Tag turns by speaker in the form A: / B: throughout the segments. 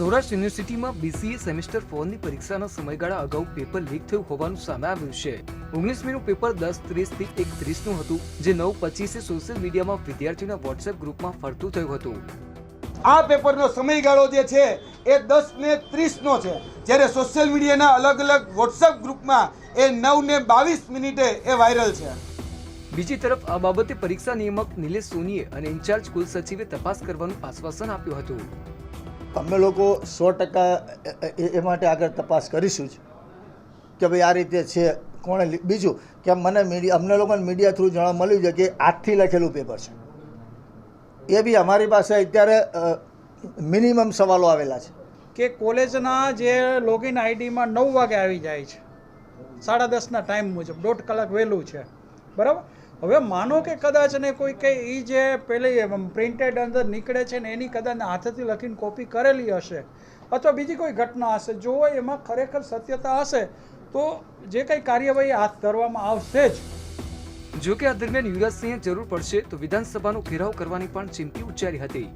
A: સૌરાષ્ટ્ર યુનિવર્સિટીમાં BCA semester ફોરની પરીક્ષાના સમયગાળા અગાઉ પેપર લીક થયું હોવાનું સામે આવ્યું છે. ઓગણીસમીનું પેપર દસ ત્રીસથી એક ત્રીસનું હતું જે નવ પચીસે સોશિયલ મીડિયામાં વિદ્યાર્થીઓના વોટ્સએપ ગ્રુપમાં ફરતું થયું હતું.
B: આ પેપરનો સમયગાળો જે છે એ દસ ને ત્રીસનો છે. જ્યારે સોશિયલ મીડિયાના અલગ અલગ વોટ્સએપ ગ્રુપમાં એ નવ ને બાવીસ મિનિટે એ વાયરલ છે.
A: બીજી તરફ આ બાબતે પરીક્ષા નિયામક નિલેશ સોનીએ અને ઇન્ચાર્જ કુલ સચિવે તપાસ કરવાનું આશ્વાસન આપ્યું હતું.
C: અમે લોકો સો ટકા એ માટે આગળ તપાસ કરીશું જ કે ભાઈ આ રીતે છે, કોણે બીજું કે મને મીડિયા અમને લોકોને મીડિયા થ્રુ જાણવા મળ્યું છે કે આજથી લખેલું પેપર છે. એ બી અમારી પાસે અત્યારે મિનિમમ સવાલો આવેલા છે.
D: કે કોલેજના જે લોગિન આઈડીમાં નવ વાગે આવી જાય છે. સાડા દસના ટાઈમ મુજબ, દોઢ કલાક વહેલું છે. બરાબર? હવે માનો કે કદાચ ને કોઈ કે એ જે પેલી પ્રિન્ટેડ અંદર નીકળે છે ને એની કદાચ હાથેથી લખીને કોપી કરેલી હશે અથવા બીજી કોઈ ઘટના હશે જો એમાં ખરેખર સત્યતા હશે તો જે કંઈ કાર્યવાહી હાથ ધરવામાં આવશે જ.
A: જો કે આ દરમિયાન યુવરાજસિંહે જરૂર પડશે તો વિધાનસભાનો ઘેરાવ કરવાની પણ ચીમકી ઉચ્ચારી હતી.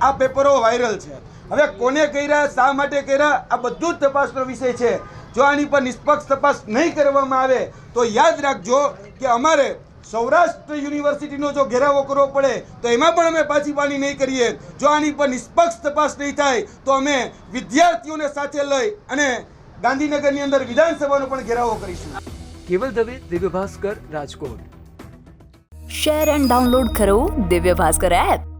B: આ પેપરો વાયરલ છે. હવે કોને કર્યા શા માટે કર્યા આ બધું જ તપાસનો વિષય છે. જો આની પર નિષ્પક્ષ તપાસ નહીં કરવામાં આવે તો યાદ રાખજો કે અમારે સૌરાષ્ટ્ર યુનિવર્સિટીનો જો ઘેરાવો કરવો પડે તો એમાં પણ અમે પાછી પાણી નહીં કરીએ. જો આની પર નિષ્પક્ષ તપાસ નહીં થાય તો અમે વિદ્યાર્થીઓને સાથે લઈ અને ગાંધીનગરની અંદર વિધાનસભાનો પણ ઘેરાવો કરીશું.
A: Keval Dave Divya Bhaskar Rajkot.
E: Share and download કરો દિવ્ય ભાસ્કર એપ.